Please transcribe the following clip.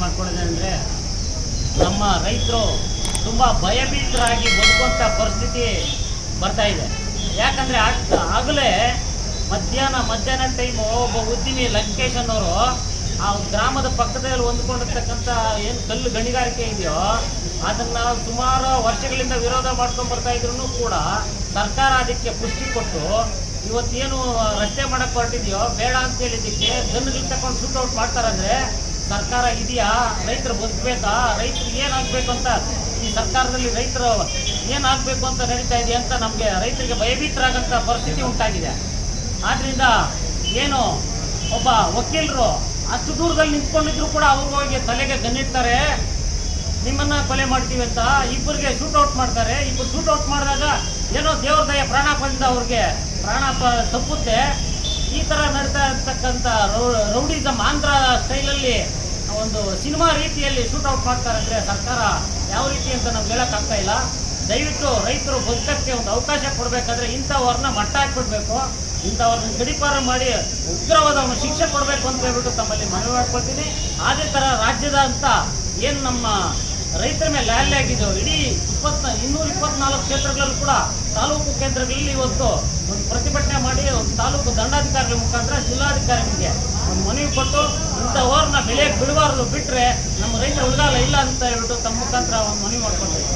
ಮಾಡ್ಕೊಂಡಿದೆ ನಮ್ಮ ರೈತರು ತುಂಬ ಭಯಭೀತರಾಗಿ ಬದುಕುವಂಥ ಪರಿಸ್ಥಿತಿ ಬರ್ತಾ ಇದೆ. ಯಾಕಂದರೆ ಆಗಲೇ ಮಧ್ಯಾಹ್ನ ಮಧ್ಯಾಹ್ನ ಟೈಮು ಒಬ್ಬ ಉದ್ದಿಮಿ ಲಂಕೇಶ್ ಅನ್ನೋರು ಆ ಗ್ರಾಮದ ಪಕ್ಕದಲ್ಲಿ ಹೊಂದ್ಕೊಂಡಿರ್ತಕ್ಕಂಥ ಏನು ಕಲ್ಲು ಗಣಿಗಾರಿಕೆ ಇದೆಯೋ, ಅದನ್ನು ಸುಮಾರು ವರ್ಷಗಳಿಂದ ವಿರೋಧ ಮಾಡ್ಕೊಂಡು ಬರ್ತಾ ಇದ್ರು ಕೂಡ ಸರ್ಕಾರ ಅದಕ್ಕೆ ಪುಷ್ಟಿ ಕೊಟ್ಟು ಇವತ್ತೇನು ರಸ್ತೆ ಮಾಡಕ್ಕೆ ಹೊರಟಿದೆಯೋ ಬೇಡ ಅಂತ ಹೇಳಿದ್ದಕ್ಕೆ ಗನ್ಗಳು ತಗೊಂಡು ಶೂಟೌಟ್ ಮಾಡ್ತಾರಂದ್ರೆ ಸರ್ಕಾರ ಇದೆಯಾ? ರೈತರು ಬದುಕಬೇಕಾ? ರೈತರಿಗೆ ಏನಾಗಬೇಕು ಅಂತ ಈ ಸರ್ಕಾರದಲ್ಲಿ ರೈತರು ಏನಾಗಬೇಕು ಅಂತ ನಡೀತಾ ಇದೆಯಾ ಅಂತ ನಮಗೆ ರೈತರಿಗೆ ಭಯಭೀತರಾಗಂಥ ಪರಿಸ್ಥಿತಿ ಉಂಟಾಗಿದೆ. ಆದ್ದರಿಂದ ಏನು ಒಬ್ಬ ವಕೀಲರು ಅಷ್ಟು ದೂರದಲ್ಲಿ ನಿಂತ್ಕೊಂಡಿದ್ರು ಕೂಡ ಅವ್ರಿಗೆ ಹೋಗಿ ತಲೆಗೆ ಗನ್ನಿಡ್ತಾರೆ ನಿಮ್ಮನ್ನ ಕೊಲೆ ಮಾಡ್ತೀವಿ ಅಂತ ಇಬ್ಬರಿಗೆ ಶೂಟ್ ಔಟ್ ಮಾಡ್ತಾರೆ. ಇಬ್ಬರು ಶೂಟ್ ಔಟ್ ಮಾಡಿದಾಗ ಏನೋ ದೇವ್ರದಯ ಪ್ರಾಣ ಬಂದ ಅವ್ರಿಗೆ ಪ್ರಾಣ ತಪ್ಪುತ್ತೆ. ಈ ಥರ ರೌ- ರೌಡಿಸಮ್ ಆಂಧ್ರ ಸ್ಟೈಲಲ್ಲಿ ಒಂದು ಸಿನಿಮಾ ರೀತಿಯಲ್ಲಿ ಶೂಟ್ ಔಟ್ ಮಾಡ್ತಾರಂದ್ರೆ ಸರ್ಕಾರ ಯಾವ ರೀತಿ ಅಂತ ನಮ್ಗೆ ಹೇಳಕ್ಕಾಗ್ತಾ ಇಲ್ಲ. ದಯವಿಟ್ಟು ರೈತರು ಬದುಕಕ್ಕೆ ಒಂದು ಅವಕಾಶ ಕೊಡಬೇಕಾದ್ರೆ ಇಂಥವ್ರನ್ನ ಮಟ್ಟ ಹಾಕ್ಬಿಡ್ಬೇಕು. ಇಂಥವ್ರನ್ನ ಗಡಿಪಾರ ಮಾಡಿ ಉಗ್ರವಾದ ಒಂದು ಶಿಕ್ಷೆ ಕೊಡಬೇಕು ಅಂತ ಹೇಳ್ಬಿಟ್ಟು ತಮ್ಮಲ್ಲಿ ಮನವಿ ಮಾಡ್ಕೊಳ್ತೀನಿ. ಅದೇ ಥರ ರಾಜ್ಯದ ಅಂತ ಏನು ನಮ್ಮ ರೈತರ ಮೇಲೆ ಲ್ಯಾಲೆ ಆಗಿದ್ದು ಇಡೀ ಇಪ್ಪತ್ನ ಇನ್ನೂರ ಇಪ್ಪತ್ನಾಲ್ಕು ಕ್ಷೇತ್ರಗಳಲ್ಲೂ ಕೂಡ ತಾಲೂಕು ಕೇಂದ್ರಗಳಲ್ಲಿ ಇವತ್ತು ಒಂದು ಪ್ರತಿಭಟನೆ ಮಾಡಿ ಒಂದು ತಾಲೂಕು ದಂಡಾಧಿಕಾರಿಗಳ ಮುಖಾಂತರ ಜಿಲ್ಲಾಧಿಕಾರಿಗಳಿಗೆ ಒಂದು ಮನವಿ ಕೊಟ್ಟು ಇಂಥವ್ರನ್ನ ಬೆಳೆಯಕ್ಕೆ ಬಿಡಬಾರ್ದು ಬಿಟ್ಟರೆ ನಮ್ಮ ರೈತರ ಉಳಿದಾಲ ಇಲ್ಲ ಅಂತ ಹೇಳ್ಬಿಟ್ಟು ತಮ್ಮ ಮುಖಾಂತರ ಒಂದು ಮನವಿ ಮಾಡ್ಕೊಳ್ತೀವಿ